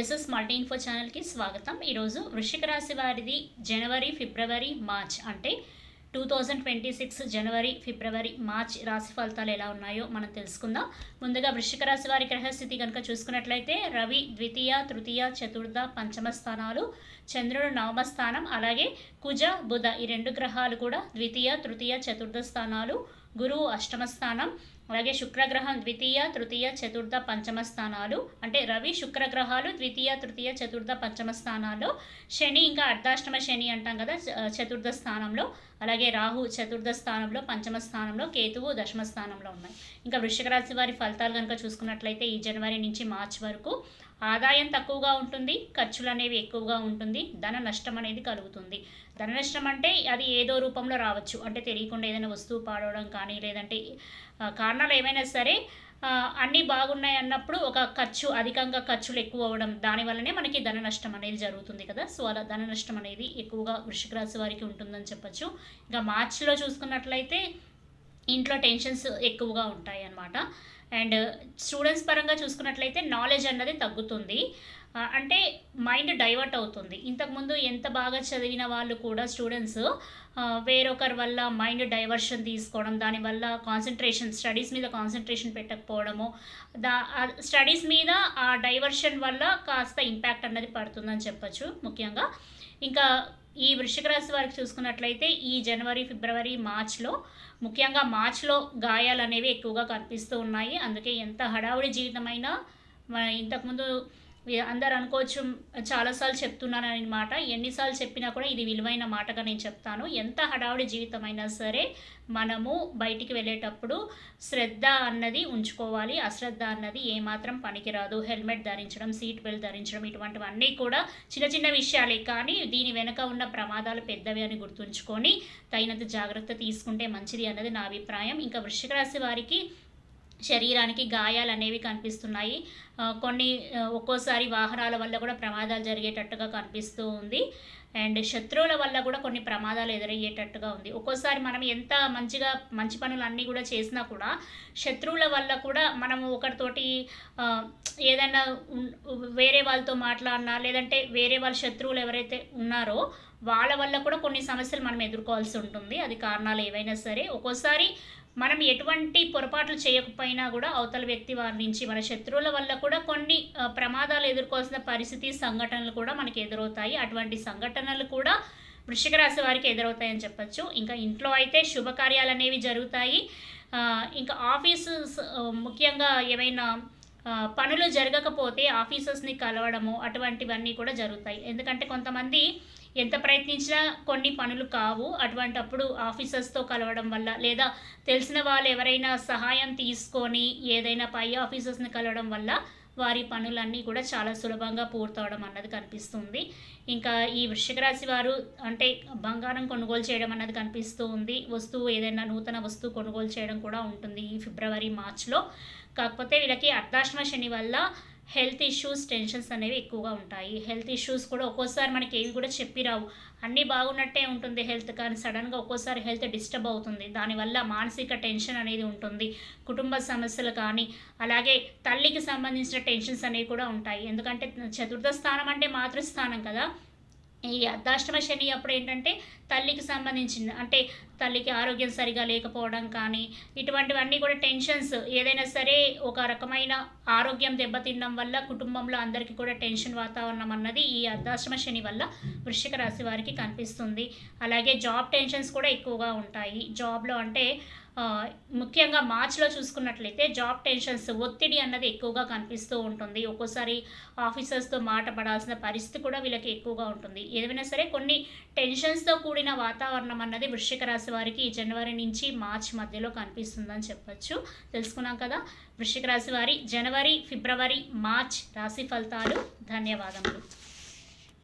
SS multi info ఛానల్కి స్వాగతం. ఈరోజు వృషిక రాశి వారిది జనవరి ఫిబ్రవరి మార్చ్. అంటే టూ థౌజండ్ ట్వంటీ సిక్స్ జనవరి ఫిబ్రవరి మార్చ్ రాశి ఫలితాలు ఎలా ఉన్నాయో మనం తెలుసుకుందాం. ముందుగా వృషిక రాశి వారి గ్రహస్థితి కనుక చూసుకున్నట్లయితే రవి ద్వితీయ తృతీయ చతుర్థ పంచమ స్థానాలు చంద్రుడు నవమ స్థానం అలాగే కుజ బుధ ఈ రెండు గ్రహాలు కూడా ద్వితీయ తృతీయ చతుర్థ స్థానాలు గురువు అష్టమ స్థానం అలాగే శుక్రగ్రహం ద్వితీయ తృతీయ చతుర్థ పంచమ స్థానాలు. అంటే రవి శుక్రగ్రహాలు ద్వితీయ తృతీయ చతుర్థ పంచమ స్థానాల్లో. శని ఇంకా అర్ధాష్టమ శని అంటాం కదా చతుర్థ స్థానంలో. అలాగే రాహు చతుర్థ స్థానంలో పంచమ స్థానంలో కేతువు దశమ స్థానంలో ఉన్నాయి. ఇంకా వృషిక రాశి వారి ఫలితాలు కనుక చూసుకున్నట్లయితే ఈ జనవరి నుంచి మార్చ్ వరకు ఆదాయం తక్కువగా ఉంటుంది ఖర్చులు అనేవి ఎక్కువగా ఉంటుంది ధన నష్టం అనేది కలుగుతుంది. ధన నష్టం అంటే అది ఏదో రూపంలో రావచ్చు. అంటే తెలియకుండా ఏదైనా వస్తువు పాడవడం కానీ లేదంటే కారణాలు ఏమైనా సరే అన్నీ బాగున్నాయి అన్నప్పుడు ఒక ఖర్చు అధికంగా ఖర్చులు ఎక్కువ అవ్వడం దానివల్లనే మనకి ధన నష్టం అనేది జరుగుతుంది కదా. సో అలా ధన నష్టం అనేది ఎక్కువగా వృషిక రాశి వారికి ఉంటుందని చెప్పచ్చు. ఇంకా మార్చిలో చూసుకున్నట్లయితే ఇంట్లో టెన్షన్స్ ఎక్కువగా ఉంటాయి అన్నమాట అండ్ స్టూడెంట్స్ పరంగా చూసుకున్నట్లయితే నాలెడ్జ్ అన్నది తగ్గుతుంది. అంటే మైండ్ డైవర్ట్ అవుతుంది. ఇంతకుముందు ఎంత బాగా చదివిన వాళ్ళు కూడా స్టూడెంట్స్ వేరొకరి వల్ల మైండ్ డైవర్షన్ తీసుకోవడం దానివల్ల కాన్సన్ట్రేషన్ స్టడీస్ మీద కాన్సన్ట్రేషన్ పెట్టకపోవడము దా స్టడీస్ మీద ఆ డైవర్షన్ వల్ల కాస్త ఇంపాక్ట్ అన్నది పడుతుందని చెప్పచ్చు ముఖ్యంగా. ఇంకా ఈ వృషిక రాశి వారికి చూసుకున్నట్లయితే ఈ జనవరి ఫిబ్రవరి మార్చ్లో ముఖ్యంగా మార్చ్లో గాయాలు అనేవి ఎక్కువగా కనిపిస్తూ ఉన్నాయి. అందుకే ఎంత హడావుడి జీవితమైనా ఇంతకుముందు అందరు అనుకోవచ్చు చాలాసార్లు చెప్తున్నాను అనమాట ఎన్నిసార్లు చెప్పినా కూడా ఇది విలువైన మాటగా నేను చెప్తాను. ఎంత హడావుడి జీవితమైనా సరే మనము బయటికి వెళ్ళేటప్పుడు శ్రద్ధ అన్నది ఉంచుకోవాలి. అశ్రద్ధ అన్నది ఏమాత్రం పనికిరాదు. హెల్మెట్ ధరించడం సీట్ బెల్ట్ ధరించడం ఇటువంటివన్నీ కూడా చిన్న చిన్న విషయాలే. కానీ దీని వెనుక ఉన్న ప్రమాదాలు పెద్దవి అని గుర్తుంచుకొని తగినంత జాగ్రత్త తీసుకుంటే మంచిది అన్నది నా అభిప్రాయం. ఇంకా వృషిక రాశి వారికి శరీరానికి గాయాలు అనేవి కనిపిస్తున్నాయి. కొన్ని ఒక్కోసారి వాహనాల వల్ల కూడా ప్రమాదాలు జరిగేటట్టుగా కనిపిస్తూ ఉంది. అండ్ శత్రువుల వల్ల కూడా కొన్ని ప్రమాదాలు ఎదురయ్యేటట్టుగా ఉంది. ఒక్కోసారి మనం ఎంత మంచిగా మంచి పనులు అన్నీ కూడా చేసినా కూడా శత్రువుల వల్ల కూడా మనం ఒకరితోటి ఏదైనా వేరే వాళ్ళతో మాట్లాడినా లేదంటే వేరే వాళ్ళ శత్రువులు ఎవరైతే ఉన్నారో వాళ్ళ వల్ల కూడా కొన్ని సమస్యలు మనం ఎదుర్కోవాల్సి ఉంటుంది. అది కారణాలు ఏవైనా సరే. ఒక్కోసారి మనం ఎటువంటి పొరపాట్లు చేయకపోయినా కూడా అవతల వ్యక్తి వారి నుంచి మన శత్రువుల వల్ల కూడా కొన్ని ప్రమాదాలు ఎదుర్కోవాల్సిన పరిస్థితి సంఘటనలు కూడా మనకి ఎదురవుతాయి. అటువంటి సంఘటనలు కూడా వృషిక రాశి వారికి ఎదురవుతాయని చెప్పచ్చు. ఇంకా ఇంట్లో అయితే శుభకార్యాలు అనేవి జరుగుతాయి ఇంకా ఆఫీసు ముఖ్యంగా ఏమైనా పనులు జరగకపోతే ఆఫీసర్స్ని కలవడము అటువంటివన్నీ కూడా జరుగుతాయి. ఎందుకంటే కొంతమంది ఎంత ప్రయత్నించినా కొన్ని పనులు కావు. అటువంటప్పుడు ఆఫీసర్స్తో కలవడం వల్ల లేదా తెలిసిన వాళ్ళు ఎవరైనా సహాయం తీసుకొని ఏదైనా పై ఆఫీసర్స్ని కలవడం వల్ల వారి పనులన్నీ కూడా చాలా సులభంగా పూర్తవడం అన్నది కనిపిస్తుంది. ఇంకా ఈ వృషిక రాశి వారు అంటే బంగారం కొనుగోలు చేయడం అన్నది కనిపిస్తూ ఉంది. వస్తువు ఏదైనా నూతన వస్తువు కొనుగోలు చేయడం కూడా ఉంటుంది ఈ ఫిబ్రవరి మార్చ్లో. కాకపోతే వీళ్ళకి అర్ధాశ్మ శని వల్ల హెల్త్ ఇష్యూస్ టెన్షన్స్ అనేవి ఎక్కువగా ఉంటాయి. హెల్త్ ఇష్యూస్ కూడా ఒక్కోసారి మనకి ఏవి కూడా చెప్పిరావు అన్నీ బాగున్నట్టే ఉంటుంది హెల్త్ కానీ సడన్గా ఒక్కోసారి హెల్త్ డిస్టర్బ్ అవుతుంది. దానివల్ల మానసిక టెన్షన్ అనేది ఉంటుంది. కుటుంబ సమస్యలు కానీ అలాగే తల్లికి సంబంధించిన టెన్షన్స్ అనేవి కూడా ఉంటాయి. ఎందుకంటే చతుర్థ స్థానం అంటే మాతృస్థానం కదా. ఈ అర్ధాష్టమ శని అప్పుడు ఏంటంటే తల్లికి సంబంధించింది అంటే తల్లికి ఆరోగ్యం సరిగా లేకపోవడం కానీ ఇటువంటివన్నీ కూడా టెన్షన్స్. ఏదైనా సరే ఒక రకమైన ఆరోగ్యం దెబ్బతినడం వల్ల కుటుంబంలో అందరికీ కూడా టెన్షన్ వాతావరణం అన్నది ఈ అర్ధాశ్రమ శని వల్ల వృశ్చిక రాశి వారికి కనిపిస్తుంది. అలాగే జాబ్ టెన్షన్స్ కూడా ఎక్కువగా ఉంటాయి. జాబ్లో అంటే ముఖ్యంగా మార్చ్లో చూసుకున్నట్లయితే జాబ్ టెన్షన్స్ ఒత్తిడి అన్నది ఎక్కువగా కనిపిస్తూ ఉంటుంది. ఒక్కోసారి ఆఫీసర్స్తో మాట పడాల్సిన పరిస్థితి కూడా వీళ్ళకి ఎక్కువగా ఉంటుంది. ఏదైనా సరే కొన్ని టెన్షన్స్తో కూడిన వాతావరణం అన్నది వృశ్చిక రాశి వారికి జనవరి నుంచి మార్చ్ మధ్యలో కనిపిస్తుందని చెప్పచ్చు. తెలుసుకున్నాం కదా? వృశ్చిక రాశి వారి జనవరి ఫిబ్రవరి మార్చ్ రాశి ఫలితాలు. ధన్యవాదములు.